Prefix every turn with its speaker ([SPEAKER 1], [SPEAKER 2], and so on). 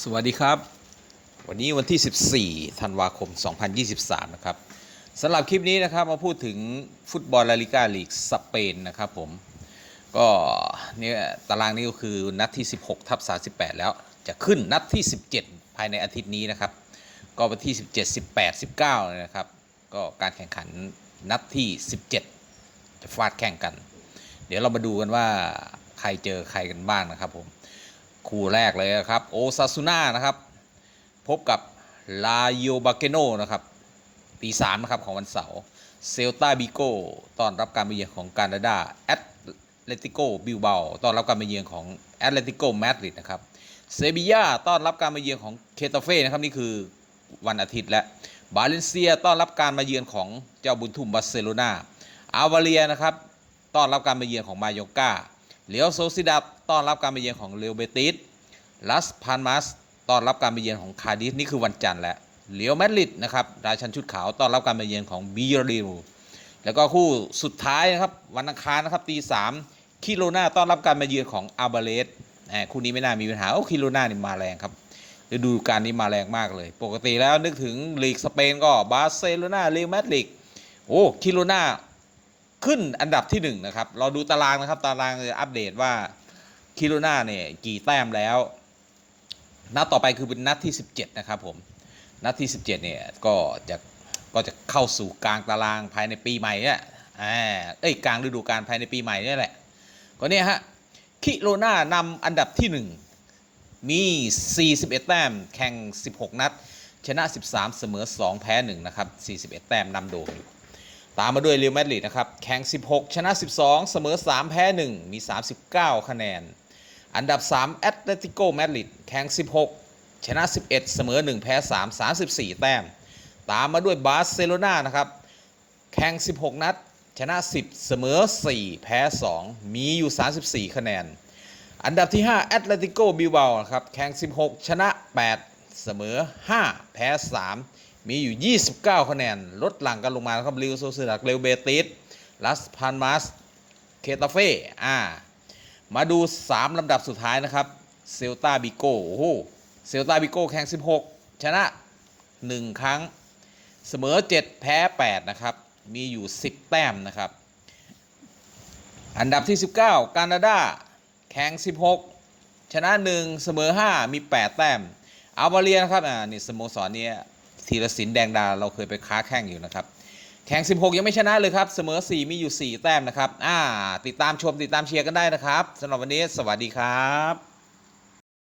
[SPEAKER 1] สวัสดีครับ วันนี้วันที่ 14 ธันวาคม 2023 นะครับสำหรับคลิปนี้นะครับมาพูดถึงฟุตบอลลาลิกาลีกสเปนนะครับผม ก็เนี่ยตารางนี้ก็คือนัดที่ 16 ทับ 38 แล้ว จะขึ้นนัดที่ 17 ภายในอาทิตย์นี้นะครับ ก็วันที่ 17 18 19เลยนะครับ ก็การแข่งขันนัดที่ 17 จะฟาดแข่งกัน เดี๋ยวเรามาดูกันว่าใครเจอใครกันบ้างนะครับผม คู่แรกเลยนะครับโอซาซูน่านะครับ พบกับลาโยบาเกโนนะครับตีสามนะครับของวันเสาร์เซลตาบิโกต้อนรับการมาเยือนของกานาดาแอตเลติโกบิลเบาต้อนรับการมาเยือนของแอตเลติโกมาดริดนะครับเซบียาต้อนรับการมาเยือนของเคตาเฟ่นะครับนี่คือวันอาทิตย์และบาเลนเซียต้อนรับการมาเยือนของเจ้าบุญทุ่มบาร์เซโลนาอาวาเลียนะครับต้อนรับการมาเยือนของมายโยกา เลียวโซซิดับต้อนรับการมาเยือนของเรอัลเบติสลัสพานมัสต้อนรับการมาเยือนของคาร์ดิฟนี่คือวันจันทร์แล้วเลียวแมดริดนะครับราชันชุดขาวต้อนรับการมาเยือนของบียริลแล้วก็คู่สุดท้ายนะครับวันอังคารนะครับตีสามคิโลนาต้อนรับการมาเยือนของอาบาเลสคู่นี้ไม่น่ามีปัญหาโอ้คิโลนานี่มาแรงครับฤดูกาลนี้มาแรงมากเลย ปกติแล้วนึกถึงลีกสเปนก็บาร์เซโลนาเรอัลมาดริดโอ้คิโลนา ขึ้นอันดับที่หนึ่งนะครับ เราดูตารางนะครับ ตารางจะอัปเดตว่าคิโลนาเนี่ยกี่แต้มแล้ว นัดต่อไปคือเป็นนัดที่ 17 นะครับผม นัดที่ 17 เนี่ยก็จะก็จะเข้าสู่กลางตารางภายในปีใหม่เนี่ยเอ้ยกลางฤดูกาลภายในปีใหม่นี่แหละ ก็เนี่ยฮะคิโรนานำอันดับที่ 1 มี 41 แต้มแข่ง 16 นัด ชนะ 13 เสมอ 2 แพ้ 1 นะครับ 41 แต้มนำโด่งอยู่ ตามมาด้วยเรอัลมาดริดนะครับ แข่ง 16 ชนะ 12 เสมอ 3 แพ้ 1 มี 39 คะแนน อันดับ 3 แอตเลติโกมาดริด แข่ง 16 ชนะ 11 เสมอ 1 แพ้ 3 34 แต้ม ตามมาด้วยบาร์เซโลนานะครับ แข่ง 16 นัด ชนะ 10 เสมอ 4 แพ้ 2 มีอยู่ 34 คะแนน อันดับที่ 5 แอตเลติโกบิลเบาครับ แข่ง 16 ชนะ 8 เสมอ 5 แพ้ 3 มีอยู่ 29 คะแนน ลดหลั่งกันลงมาครับลิวโซเซดักเรลเบติสลัสพันมาสเคตาเฟ่อ่ามาดู 3 ลำดับสุดท้ายนะครับ เซลตาบิโกโอ้โหเซลตาบิโก้แข่ง 16 ชนะ 1 ครั้ง เสมอ 7 แพ้ 8 นะครับ มีอยู่ 10 แต้มนะครับ อันดับที่ 19 กานาดาแข่ง 16 ชนะ 1 เสมอ 5 มี 8 แต้มอัลบาเลียนะครับ อ่า นี่สโมสรเนี้ย ธีรศิลป์แดงดาเราเคยไปค้าแข่งอยู่นะครับ แข่ง 16 ยังไม่ชนะเลยครับ เสมอ 4 มีอยู่ 4 แต้มนะครับอ่าติดตามชมติดตามเชียร์กันได้นะครับสำหรับวันนี้สวัสดีครับ